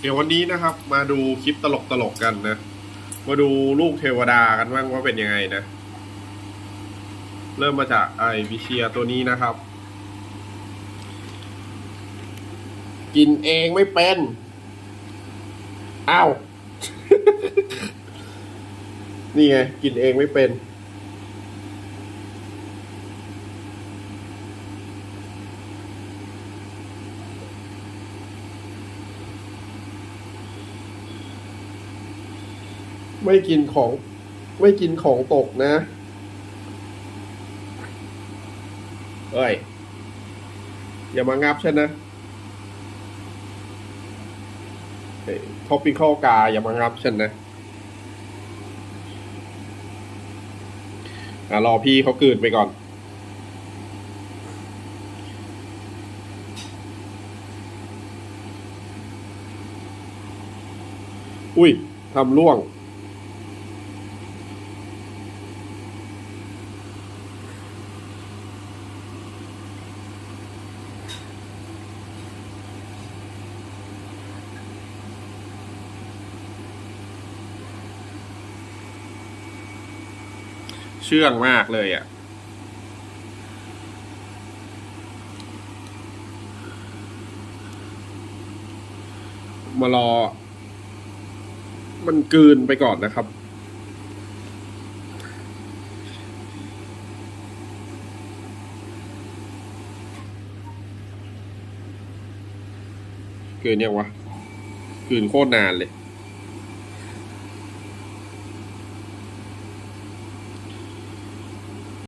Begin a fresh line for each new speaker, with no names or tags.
เดี๋ยววันนี้นะครับ มาดูคลิปตลกตลกๆกันนะ มาดูลูกเทวดากันบ้างว่าเป็นยังไงนะ เริ่มมาจากไอวิเชียตัวนี้นะครับ กินเองไม่เป็นอ้าว นี่ไง กินเองไม่เป็น ไม่กินของ ไม่กินของตกนะ เอ้ย อย่ามางับฉันนะท็อปปิคอลกา อย่ามางับฉันนะอะรอพี่เขากืนไปก่อน อุ้ยทำล่วง เชื่องมากเลยอะ มารอ มันกืนไปก่อนนะครับกืนยังวะกืนโคตรนานเลย